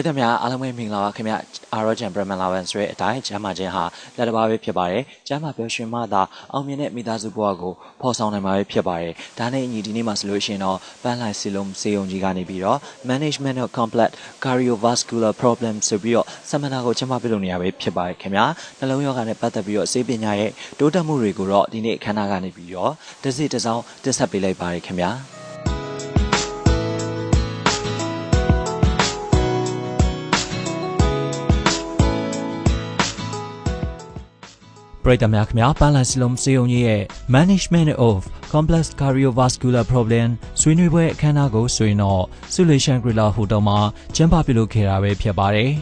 ပရိသတ်များအားလုံးပဲမင်္ဂလာပါခင်ဗျအာရောဂျန်ပရမန်လာဝန်ဆိုတဲ့အတိုင်းကျမ်းမာခြင်းဟာလက်တစ်ပါးပဲဖြစ်ပါတယ်ကျမ်းမာပြောရှင်မှသာအောင်မြင်တဲ့မိသားစုဘဝကိုဖော်ဆောင်နိုင်မှာပဲဖြစ်ပါတယ်ဒါနဲ့အညီဒီနေ့မှာဆိုလို့ရှိရင်တော့ပန်းလိုက်စီလုံးစေယုံကြီးကနေပြီးတော့ management of complex cardiovascular problem ဆိုပြီးတော့ဆမနာကိုကျမ်းမာပြုလုပ်နေရပဲဖြစ်ပါတယ်ခင်ဗျနှလုံးရောဂါနဲ့ပတ်သက်ပြီးတော့စေပညာရဲ့တိုးတက်မှုတွေကိုတော့ဒီနေ့အခမ်းအနားကနေပြီးတော့တစ်စိတစ်စောင်းတင်ဆက်ပေးလိုက်ပါတယ်ခင်ဗျာ ပရိသတ်များခင်ဗျာပန်းလန်စီလုံးစေုံကြီးရဲ့ Management of Complex Cardiovascular Problem ဆွေးနွေးပွဲအခမ်းအနားကိုဆိုရင်တော့ Solution Grilla Hotel မှာကျင်းပပြုလုပ်ခဲ့တာပဲဖြစ်ပါတယ်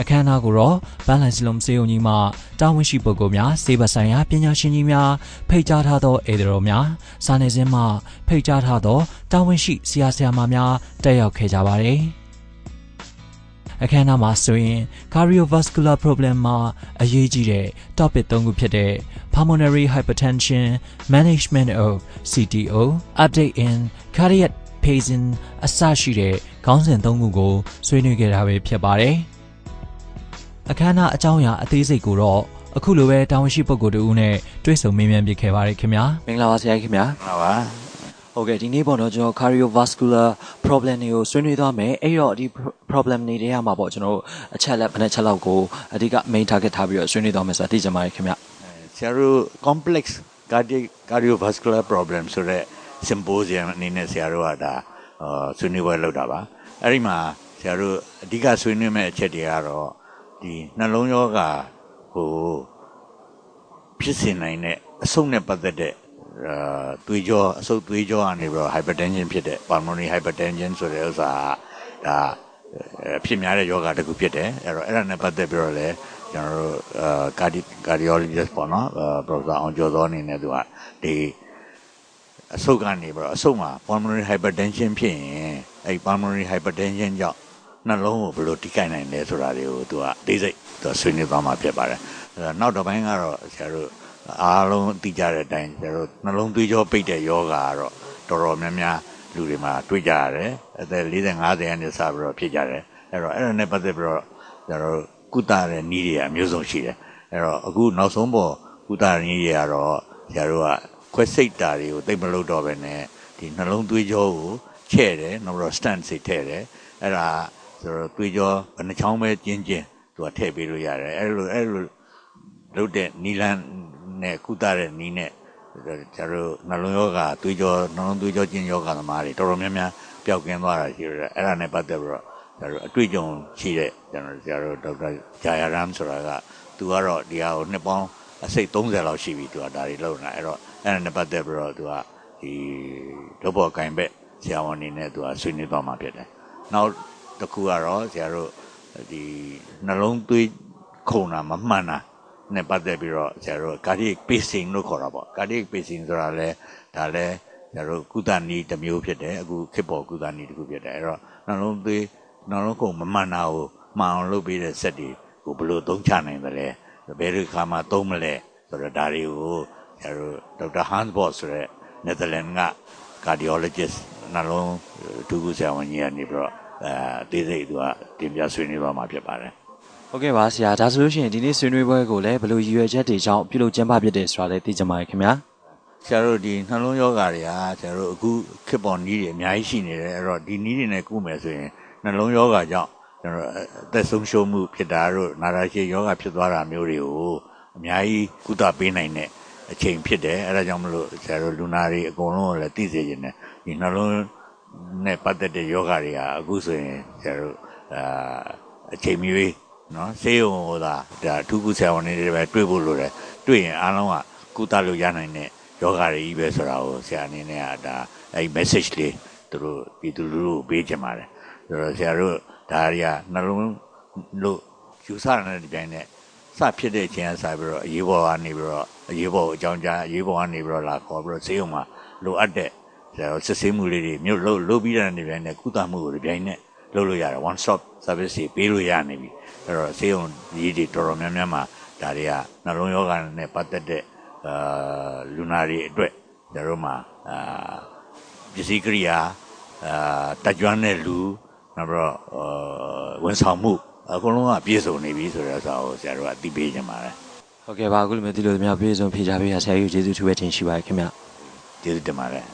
အခမ်းအနားကိုတော့ပန်းလန်စီလုံးစေုံကြီးမှာတာဝန်ရှိပုဂ္ဂိုလ်များစေဘဆိုင်ရာပညာရှင်ကြီးများဖိတ်ကြားထားသောဧည့်သည်တော်များစာနယ်ဇင်းမှဖိတ်ကြားထားသောတာဝန်ရှိဆရာဆရာမများတက်ရောက်ခဲ့ကြပါတယ် အခမ်းအနားမှာဆိုရင် cardiovascular problem မှာအရေးကြီးတဲ့ topic ၃ခုဖြစ်တဲ့ pulmonary hypertension management of CTO update in cardiac pacing အစရှိတဲ့ခေါင်းစဉ်၃ခုကိုဆွေးနွေးခဲ့တာပဲဖြစ်ပါတယ်အခမ်းအနားအကြောင်းအရာအသေးစိတ်ကိုတော့အခုလိုပဲတာဝန်ရှိပုဂ္ဂိုလ်တူဦးနဲ့တွေ့ဆုံမေးမြန်းပြခဲ့ပါတယ်ခင်ဗျာမင်္ဂလာပါဆရာကြီးခင်ဗျာဟုတ်ပါ ဟုတ်ကဲ့ဒီနေ့ပေါ့နော်ကျွန်တော် cardiovascular problem တွေကိုဆွေးနွေးသွားမယ်အဲ့တော့ဒီ problem တွေထဲမှာပေါ့ကျွန်တော်တို့အချက်လက်ဘယ်နှချက်လောက်ကိုအဓိက main target ထားပြီးတော့ဆွေးနွေးသွားမယ်ဆိုတာသိကြပါတယ်ခင်ဗျဆရာတို့ complex cardiac cardiovascular problem ဆိုတဲ့ symposium အနေနဲ့ဆရာတို့ကဒါအာဆွေးနွေးပွဲလုပ်တာပါအဲ့ဒီမှာဆရာတို့အဓိကဆွေးနွေးမဲ့အချက်တွေကတော့ဒီနှလုံးရောဂါဟိုဖြစ်စေနိုင်တဲ့အဆုတ်နဲ့ပတ်သက်တဲ့အာ သွေးကြောအဆုတ်သွေးကြောကနေပြီးတော့ hypertension ဖြစ်တဲ့ pulmonary hypertension ဆိုတဲ့ဥစ္စာကဒါအဲဖြစ်များတဲ့ယောဂတစ်ခုဖြစ်တယ်အဲ့တော့အဲ့ဒါနဲ့ပတ်သက်ပြီးတော့လည်းကျွန်တော်တို့အာ cardi cardiologist ပေါ့နော်အာ professor အောင်ကျော်စောအနေနဲ့သူကဒီအဆုတ်ကနေပြီးတော့အဆုတ်မှာ pulmonary hypertension ဖြစ်ရင်အဲ့ pulmonary hypertension ကြောင့်နှလုံးကိုဘယ်လိုထိခိုက်နိုင်လဲဆိုတာတွေကိုသူကအသေးစိတ်သူဆွေးနွေးသွားမှာဖြစ်ပါတယ်အဲ့တော့နောက်တစ်ပိုင်းကတော့ဆရာတို့ အားလုံးသိကြတဲ့အတိုင်းဆရာတို့နှလုံးသွေးကြောပိတ်တဲ့ယောဂါကတော့တော်တော်များများလူတွေမှာတွေ့ကြရတယ်အသက်40 50အနှစ်စပြီးတော့ဖြစ်ကြတယ်အဲ့တော့အဲ့ဒါနဲ့ပတ်သက်ပြီးတော့ဆရာတို့ကုသတဲ့နည်းတွေအမျိုးစုံရှိတယ်အဲ့တော့အခုနောက်ဆုံးပေါ်ကုသတဲ့နည်းတွေကတော့ဆရာတို့ကခွဲစိတ်တာတွေကိုသိပ်မလုပ်တော့ဘဲနဲ့ဒီနှလုံးသွေးကြောကိုချဲ့တယ်နောက်ပြီးတော့ stent စိတ်ထည့်တယ်အဲ့ဒါဆိုတော့သွေးကြောဘယ်နှချောင်းပဲကျင်းကျင်းသူကထည့်ပေးလို့ရတယ်အဲ့လိုအဲ့လိုလုပ်တဲ့နီလန်း နဲ့ကုသတဲ့နီးနဲ့ကျတို့နှလုံးရောဂါသွေးကြောနှလုံးသွေးကြောကျဉ်ယောဂါသမားတွေတော်တော်များများပျောက်ကင်းသွားတာရှိတယ်အဲ့ဒါနဲ့ပတ်သက်ပြီးတော့ကျတို့အတွေ့အကြုံရှိတဲ့ကျွန်တော်ဆရာတို့ဒေါက်တာဂျာယာရမ်ဆိုတာကသူကတော့ဒီဟာကိုနှစ်ပေါင်းအစိတ်30လောက်ရှိပြီသူကဒါတွေလုပ်နေတာအဲ့တော့အဲ့ဒါနဲ့ပတ်သက်ပြီးတော့သူကဒီလုပ်ပေါ်ကင်ဘက်ဆရာဝန်အနေနဲ့သူကဆွေးနွေးသွားမှာဖြစ်တယ်နောက်တစ်ခုကတော့ဆရာတို့ဒီနှလုံးသွေးခုန်တာမမှန်တာ နဲ့ပတ်သက်ပြီးတော့ဆရာတို့ cardiac pacing လို့ခေါ်တာပေါ့ cardiac pacing ဆိုတာလဲဒါလဲဆရာတို့ကုသနည်းတစ်မျိုးဖြစ်တယ်အခုခေတ်ပေါ်ကုသနည်းတစ်ခုဖြစ်တယ်အဲ့တော့နှလုံးသွေးနှလုံးခုန်မမှန်တာကိုမှန်အောင်လုပ်ပေးတဲ့စက်တွေကိုဘယ်လိုသုံးချနိုင်သလဲဘယ်ဒီခါမှသုံးမလဲဆိုတော့ဒါတွေကိုဆရာတို့ဒေါက်တာဟန်စ်ဘော့ဆိုတဲ့နယ်သာလန်က cardiologist နှလုံးဒုက္ခဆရာဝန်ကြီးကနေပြီးတော့အဲအသေးစိတ်သူကတင်ပြဆွေးနွေးသွားမှာဖြစ်ပါတယ် ဟုတ်ကဲ့ပါဆရာဒါဆိုလို့ရှိရင်ဒီနေ့ဆွေးနွေးပွဲကိုလည်းဘယ်လိုရည်ရွယ်ချက်တွေကြောင့်ပြုလုပ်ကျင်းပဖြစ်တယ်ဆိုတာလည်းသိကြပါရခင်ဗျာဆရာတို့ဒီနှလုံးယောဂါတွေကဆရာတို့အခုခေတ်ပေါ်နီးတွေအများကြီးရှိနေတယ်အဲ့တော့ဒီနီးတွေနဲ့ကုမယ်ဆိုရင်နှလုံးယောဂါကြောင့်ကျွန်တော်အသက်ဆုံးရှုံးမှုဖြစ်တာတို့နာတာရှည်ယောဂါဖြစ်သွားတာမျိုးတွေကိုအများကြီးကုသပေးနိုင်တဲ့အချိန်ဖြစ်တယ်အဲ့ဒါကြောင့်မလို့ဆရာတို့လူနာတွေအကုန်လုံးလည်းသိစေချင်တယ်ဒီနှလုံးနဲ့ပတ်သက်တဲ့ယောဂါတွေကအခုဆိုရင်ဆရာတို့အာအချိန်မီ နော်ဆေးရုံဟိုသာဒါအထူးကုဆရာဝန်တွေပဲတွေ့ဖို့လိုတယ်တွေ့ရင်အားလုံးကကုသလို့ရနိုင်တဲ့ယောဂါတွေကြီးပဲဆိုတာကိုဆရာအနေနဲ့ကဒါအဲ့ message လေးသူတို့ပြည်သူလူထုကိုပေးချင်ပါတယ်ဆိုတော့ဆရာတို့ဒါတွေကနှလုံးလို့ယူဆတဲ့ဒီတိုင်းနဲ့စဖြစ်တဲ့အချိန်ကစပြီးတော့အရေးပေါ်ကနေပြီးတော့အရေးပေါ်ကိုအကြောင်းကြားအရေးပေါ်ကနေပြီးတော့လာခေါ်ပြီးတော့ဆေးရုံမှာလိုအပ်တဲ့ဆရာစစ်ဆေးမှုလေးတွေမြို့လို့လုပ်ပြီးတဲ့နေပြန်နဲ့ကုသမှုကိုဒီတိုင်းနဲ့ လုပ်လို့ရတယ် one stop service တွေပေးလို့ရနေပြီအဲ့တော့ဆေးရုံကြီးတွေတော်တော်များများမှာဒါတွေကနှလုံးယောဂနဲ့ပတ်သက်တဲ့အာလူနာတွေအတွက်ကျွန်တော်တို့မှာအာပစ္စည်းကိရိယာအာတက်ကြွတဲ့လူနောက်ပြီးတော့အာဝန်ဆောင်မှုအကုန်လုံးကပြည့်စုံနေပြီဆိုတဲ့အစားကိုဆရာတို့ကသိပေးကြပါတယ်ဟုတ်ကဲ့ပါအခုလိုမျိုးဒီလိုမျိုးပြေဆုံးဖြေချပေးရဆရာကြီးကျေးဇူးထူးပဲတင်ရှိပါတယ်ခင်ဗျကျေးဇူးတင်ပါတယ်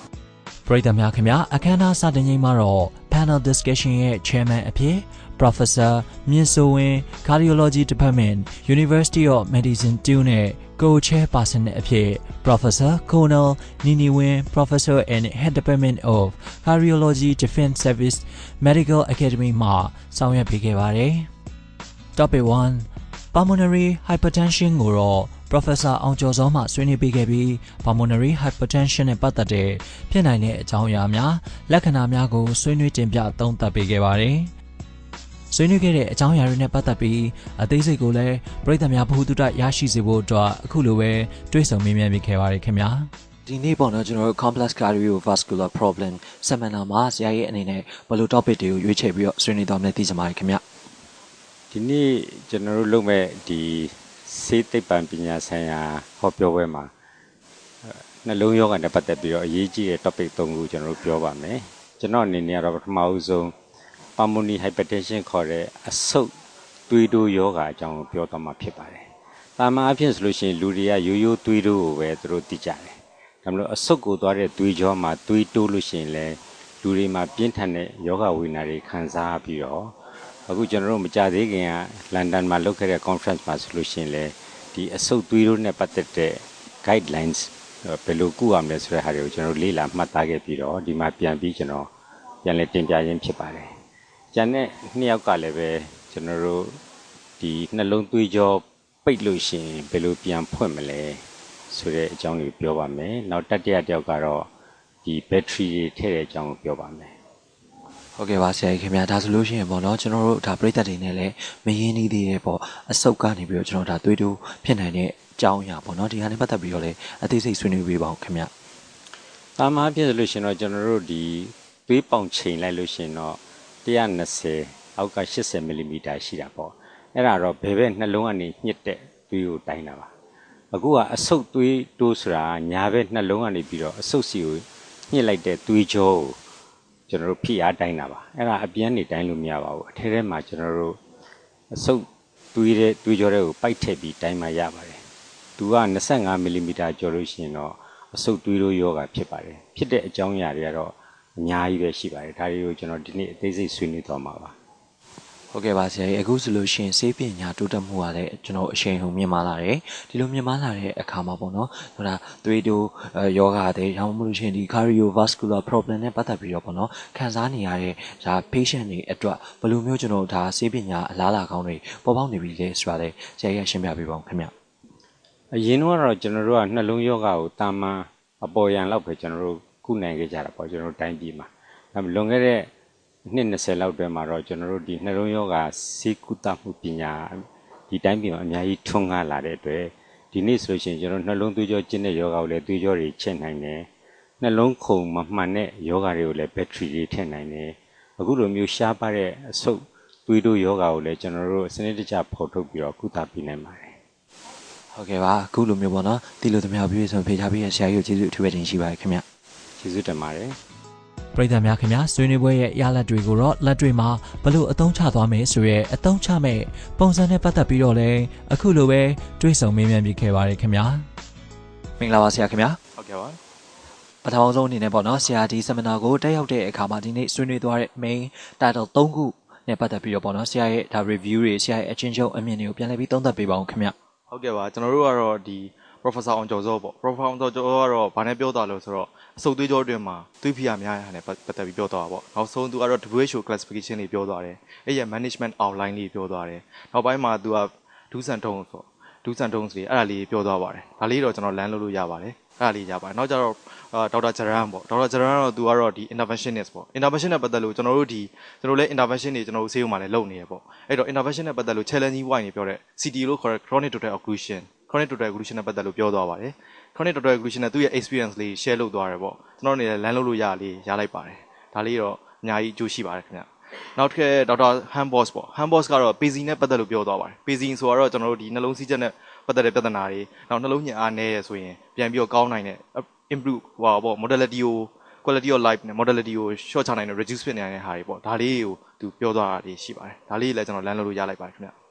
ပရိသတ်များခင်ဗျာအခမ်းအနားစတင်ချိန်မှာတော့ panel discussion ရဲ့ chairman အဖြစ် Professor မြင့်စိုးဝင်း Cardiology Department University of Medicine 2နဲ့ Co-chair person အဖြစ် Professor Colonel Nini Win Professor and Head Department of Cardiology Defense Service Medical Academy မှဆောင်ရွက်ပေးခဲ့ပါတယ်။ Topic 1 Pulmonary hypertension ကိုတော့ Professor အောင်ကျော်စောမှဆွေးနွေးပေးခဲ့ပြီး Pulmonary hypertension နဲ့ပတ်သက်တဲ့ဖြစ်နိုင်တဲ့အကြောင်းအရာများလက္ခဏာများကိုဆွေးနွေးတင်ပြသုံးသပ်ပေးခဲ့ပါတယ်။ဆွေးနွေးခဲ့တဲ့အကြောင်းအရာတွေနဲ့ပတ်သက်ပြီးအသေးစိတ်ကိုလည်းပြည်သူများဘ ഹു တုတရရှိစေဖို့အတွက်အခုလိုပဲတွေးဆုံမေးမြန်းပေးခဲ့ပါတယ်ခင်ဗျာ။ဒီနေ့ပေါ့နော်ကျွန်တော်တို့ complex cardiovascular problem seminar မှာဆရာကြီးအနေနဲ့ဘယ်လို topic တွေကိုရွေးချယ်ပြီးတော့ဆွေးနွေးသွားမလဲသိချင်ပါတယ်ခင်ဗျ။ဒီနေ့ကျွန်တော်တို့လုပ်မဲ့ဒီ စေသိပ္ပံပညာဆိုင်ရာဟောပြောပွဲမှာအဲနှလုံးယောဂနဲ့ပတ်သက်ပြီးတော့အရေးကြီးတဲ့ topic ၃ခုကျွန်တော်တို့ပြောပါမယ်ကျွန်တော်အနေနဲ့ကတော့ပထမဦးဆုံး pulmonary hypertension ခေါ်တဲ့အဆုတ်သွေးတိုးယောဂအကြောင်းကိုပြောသွားမှာဖြစ်ပါတယ်။တာမန်အဖြစ်ဆိုလို့ရှိရင်လူတွေကရိုးရိုးသွေးတိုးကိုပဲသူတို့သိကြတယ်။ဒါမလို့အဆုတ်ကိုသွားတဲ့သွေးကြောမှာသွေးတိုးလို့ရှိရင်လည်းလူတွေမှာပြင်းထန်တဲ့ယောဂဝေဒနာတွေခံစားပြီးတော့ အခုကျွန်တော်တို့မကြသေးခင်ကလန်ဒန်မှာလုပ်ခဲ့တဲ့ conference မှာဆိုလို့ရှိရင်လည်းဒီအဆုတ်သွေးတို့နဲ့ပတ်သက်တဲ့ guidelines ဘယ်လိုကုရမလဲဆိုတဲ့ဟာတွေကိုကျွန်တော်လေ့လာမှတ်သားခဲ့ပြီးတော့ဒီမှာပြန်ပြီးကျွန်တော်ပြန်လည်တင်ပြရင်းဖြစ်ပါတယ်။ကျန်တဲ့နှစ်ယောက်ကလည်းပဲကျွန်တော်တို့ဒီနှလုံးသွေးကြောပိတ်လို့ရှိရင်ဘယ်လိုပြန်ဖွင့်မလဲဆိုတဲ့အကြောင်းကိုပြောပါမယ်။နောက်တတိယတယောက်ကတော့ဒီ battery တွေထည့်တဲ့အကြောင်းကိုပြောပါမယ်။ ဟုတ်ကဲ့ပါဆရာကြီးခင်ဗျာဒါဆိုလို့ရှိရင်ပေါ့နော်ကျွန်တော်တို့ဒါပြိသက်တွေနဲ့လည်းမရင်းနှီးသေးတဲ့ပေါ့အစုပ်ကနေပြီးတော့ကျွန်တော်ဒါသွေးတိုးဖြစ်နိုင်တဲ့အကြောင်းအရာပေါ့နော်ဒီဟာနဲ့ပတ်သက်ပြီးတော့လည်းအသေးစိတ်ဆွေးနွေးပေးပါဦးခင်ဗျာ။တာမားဖြစ်လို့ရှင်တော့ကျွန်တော်တို့ဒီသွေးပေါင်ချိန်လိုက်လို့ရှင်တော့120အောက်က80မီလီမီတာရှိတာပေါ့။အဲ့ဒါတော့ဘယ်ဘက်နှလုံးကနေညှစ်တဲ့သွေးကိုတိုင်းတာပါ။အခုကအဆုတ်သွေးတိုးဆိုတာညာဘက်နှလုံးကနေပြီးတော့အဆုတ်စီကိုညှစ်လိုက်တဲ့သွေးကြောကို ကျွန်တော်တို့ဖိအားတိုင်းတာပါ။အဲ့ဒါအပြန်းနေတိုင်းလို့မရပါဘူး။အထဲထဲမှာကျွန်တော်တို့အဆုတ်သွေးတဲ့သွေးကြောတွေကိုပိုက်ထည့်ပြီးတိုင်းမှရပါတယ်။သူက25မီလီမီတာကျော်လို့ရှိရင်တော့အဆုတ်သွေးတို့ယောဂဖြစ်ပါတယ်ဖြစ်တဲ့အကြောင်းအရာတွေကတော့အများကြီးပဲရှိပါတယ်ဒါတွေကိုကျွန်တော်ဒီနေ့အသေးစိတ်ဆွေးနွေးသွားမှာပါ ဟုတ်ကဲ့ပါဆရာကြီးအခုဆိုလို့ရှိရင်စေးပညာတိုးတက်မှုကလည်းကျွန်တော်အရှိန်ဟုန်မြင့်မာလာတယ်ဒီလိုမြင့်မာလာတဲ့အခါမှာပေါ့နော်ဟိုဒါသွေးတိုးယောဂတဲ့ရောင်းမလို့ရှိရင်ဒီ cardiovascular problem နဲ့ပတ်သက်ပြီးတော့ပေါ့နော်ခံစားနေရတဲ့ဒါ patient တွေအတွက်ဘယ်လိုမျိုးကျွန်တော်ဒါစေးပညာအလားအလာကောင်းတွေပေါ်ပေါက်နေပြီလဲဆိုတာလေဆရာကြီးရှင်းပြပေးပါဦးခင်ဗျအရင်တော့ကျွန်တော်တို့ကနှလုံးယောဂကိုတာမန်အပေါ်ယံလောက်ပဲကျွန်တော်တို့ကုနိုင်ခဲ့ကြတာပေါ့ကျွန်တော်တို့တိုင်းပြည်မှာဒါပေမဲ့လွန်ခဲ့တဲ့ နှစ်20လောက်တည်းမှာတော့ကျွန်တော်တို့ဒီနှလုံးယောဂစေကုသမှုပညာဒီတိုင်းပြည်မှာအများကြီးထွန်းကားလာတဲ့အတွက်ဒီနေ့ဆိုလို့ရှိရင်ကျွန်တော်နှလုံးသွေးကြောကျဉ်တဲ့ယောဂကိုလည်းသွေးကြောတွေချက်နိုင်တယ်နှလုံးခုန်မမှန်တဲ့ယောဂတွေကိုလည်းဘက်ထရီတွေထည့်နိုင်တယ်အခုလိုမျိုးရှားပါတဲ့အဆုတ်သွေးတို့ယောဂကိုလည်းကျွန်တော်တို့စနစ်တကျဖော်ထုတ်ပြီးတော့ကုသပေးနိုင်ပါတယ်ဟုတ်ကဲ့ပါအခုလိုမျိုးပေါ့နော်ဒီလိုသမျှပြည့်စုံဖေးချပေးရဆရာကြီးကိုကျေးဇူးအထူးပဲတင်ရှိပါတယ်ခင်ဗျကျေးဇူးတင်ပါတယ် ပရိသတ်များခင်ဗျာဆွေးနွေးပွဲရဲ့ရလဒ်တွေကိုတော့လက်တွေမှာဘလို့အသုံးချသွားမယ်ဆိုရဲအသုံးချမဲ့ပုံစံနဲ့ပတ်သက်ပြီးတော့လည်းအခုလိုပဲတွေးဆုံမေးမြန်းပြီးခဲ့ပါတယ်ခင်ဗျာမင်္ဂလာပါဆရာခင်ဗျာဟုတ်ကဲ့ပါပထမဆုံးအနေနဲ့ပေါ့နော်ဆရာဒီ seminar ကိုတက်ရောက်တဲ့အခါမှာဒီနေ့ဆွေးနွေးသွားတဲ့ main title 3ခုနဲ့ပတ်သက်ပြီးတော့ပေါ့နော်ဆရာရဲ့ဒါ review တွေဆရာရဲ့အချင်းချင်းအမြင်တွေကိုပြန်လည်ပြီးသုံးသပ်ပေးပါဦးခင်ဗျဟုတ်ကဲ့ပါကျွန်တော်တို့ကတော့ဒီ professor အောင်ကျော်စောပေါ့ professor အောင်ကျော်စောကတော့ဗာနဲ့ပြောတာလို့ဆိုတော့အစုပ်သွေးကြောအတွင်းမှာသွေးဖိအားများရတဲ့ပတ်သက်ပြီးပြောသွားတာပေါ့နောက်ဆုံးသူကတော့ WHO classification လေးပြောသွားတယ်အဲ့ရဲ့ management outline လေးပြောသွားတယ်နောက်ပိုင်းမှာသူကဒူးဆန်တုံးဆိုဒူးဆန်တုံးစီအဲ့ဒါလေးပြောသွားပါတယ်ဒါလေးတော့ကျွန်တော်လမ်းလို့လို့ရပါတယ်အဲ့ဒါလေးရပါတယ်နောက်ကျတော့ဒေါက်တာဂျရန်ပေါ့ဒေါက်တာဂျရန်ကတော့သူကတော့ဒီ interventionist ပေါ့ intervention နဲ့ပတ်သက်လို့ကျွန်တော်တို့ဒီကျွန်တော်လည်း intervention တွေကျွန်တော်တို့ဆေးရုံမှာလည်းလုပ်နေရပေါ့အဲ့တော့ intervention နဲ့ပတ်သက်လို့ challenging wine တွေပြောတဲ့ CT လို့ခေါ်တဲ့ chronic total occlusion chronic total occlusion နဲ့ပတ်သက်လို့ပြောသွားပါတယ် chronic total occlusion နဲ့သူ့ရဲ့ experience လေး share လုပ်သွားတယ်ပေါ့ကျွန်တော်အနေနဲ့လမ်းလုပ်လို့ရလေးရလိုက်ပါတယ်ဒါလေးတော့အများကြီးအကျိုးရှိပါတယ်ခင်ဗျနောက်တစ်ခါဒေါက်တာဟန်ဘော့စ်ပေါ့ဟန်ဘော့စ်ကတော့ပေစီနဲ့ပတ်သက်လို့ပြောသွားပါတယ်ပေစီဆိုတော့ကျွန်တော်တို့ဒီနှလုံးစည်းချက်နဲ့ပတ်သက်တဲ့ပြဿနာတွေနောက်နှလုံးညင်အားနည်းရဆိုရင်ပြန်ပြီးတော့ကောင်းနိုင်တဲ့ improve ဟောပေါ့ modality ကို quality of life နဲ့ modality ကို short ချနိုင်တဲ့ reduce ဖြစ်နေတဲ့ဟာတွေပေါ့ဒါလေးကိုသူပြောသွားတာတွေရှိပါတယ်ဒါလေးလည်းကျွန်တော်လမ်းလို့ရလိုက်ပါတယ်ခင်ဗျ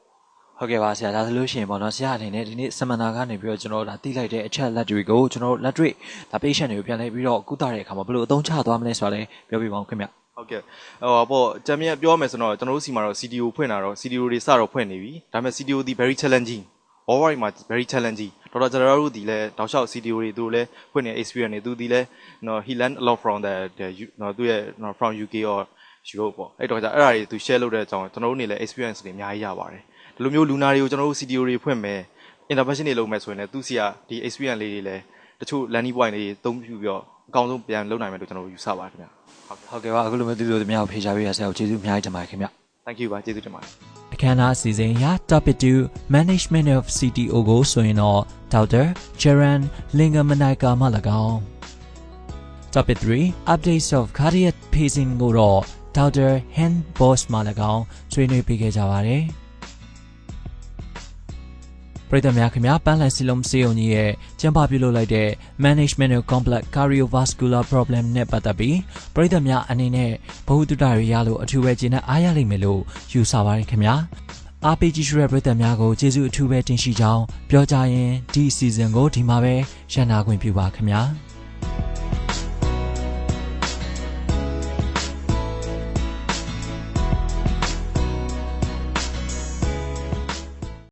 ဟုတ်ကဲ့ပါဆရာဒါဆိုလို့ရှိရင်ပေါ့နော်ဆရာအနေနဲ့ဒီနေ့စမနာကနေပြီးတော့ကျွန်တော်ဒါတိလိုက်တဲ့အချက်လက်တွေကိုကျွန်တော်လက်တွေ့ဒါ patient တွေကိုပြန်လဲပြီးတော့ကုသတဲ့အခါမှာဘယ်လိုအသုံးချသွားမလဲဆိုတာလည်းပြောပြပါဦးခင်ဗျဟုတ်ကဲ့ဟိုပေါ့ဂျမ်မြတ်ပြောရမယ်ဆိုတော့ကျွန်တော်တို့စီမှာတော့ CDO ဖွင့်တာတော့ CDO တွေစတော့ဖွင့်နေပြီဒါပေမဲ့ CDO ဒီ very challenging overall မှာ very challenging တော်တော်ကျွန်တော်တို့ဒီလဲတောက်လျှောက် CDO တွေသူတို့လဲဖွင့်နေ experience တွေသူဒီလဲနော် he learned a lot from the the you- နော်သူရဲ့နော် from UK or Europe ပေါ့အဲ့တော့じゃအဲ့ဒါတွေသူ share လုပ်တဲ့အကြောင်းကျွန်တော်တို့နေလဲ experience တွေအများကြီးရပါတယ် ဒီလိုမျိုးလူနာတွေကိုကျွန်တော်တို့ CDO တွေဖွင့်မယ် intervention တွေလုပ်မယ်ဆိုရင်လည်းသူစီကဒီ experience လေးတွေလဲတချို့ landing point လေးတွေသုံးပြပြီးတော့အကောင်းဆုံးပြန်လုပ်နိုင်မယ်လို့ကျွန်တော်တို့ယူဆပါတယ်ခင်ဗျဟုတ်ကဲ့ပါအခုလိုမျိုးဒီလိုတများကိုဖေချပေးရဆရာကိုကျေးဇူးအများကြီးတင်ပါတယ်ခင်ဗျ thank you ပါကျေးဇူးတင်ပါတယ်အခမ်းအနားအစီအစဉ်အရ topic 2 management of CTO ကိုဆိုရင်တော့ Dr. Charan Lingamanaika မှ၎င်း topic 3 updates of cardiac pacing ကိုတော့ Dr. Han Boss မှ၎င်းဆွေးနွေးပေးခဲ့ကြပါတယ် ပရိသတ်များခင်ဗျာပန်းလန်စီလုံးစေုံကြီးရဲ့ကျင်းပပြုလုပ်လိုက်တဲ့ management of complex cardiovascular problem နဲ့ပတ်သက်ပြီးပရိသတ်များအနေနဲ့ဘဝတုဒ္ဒတွေရလို့အထူးပဲကျေနပ်အားရလိမ့်မယ်လို့ယူဆပါတယ်ခင်ဗျာအားပေးကြည့်ရှုတဲ့ပရိသတ်များကိုကျေးဇူးအထူးပဲတင်ရှိကြောင်းပြောကြရင်ဒီ season ကိုဒီမှာပဲရန်နာခွင့်ပြုပါခင်ဗျာ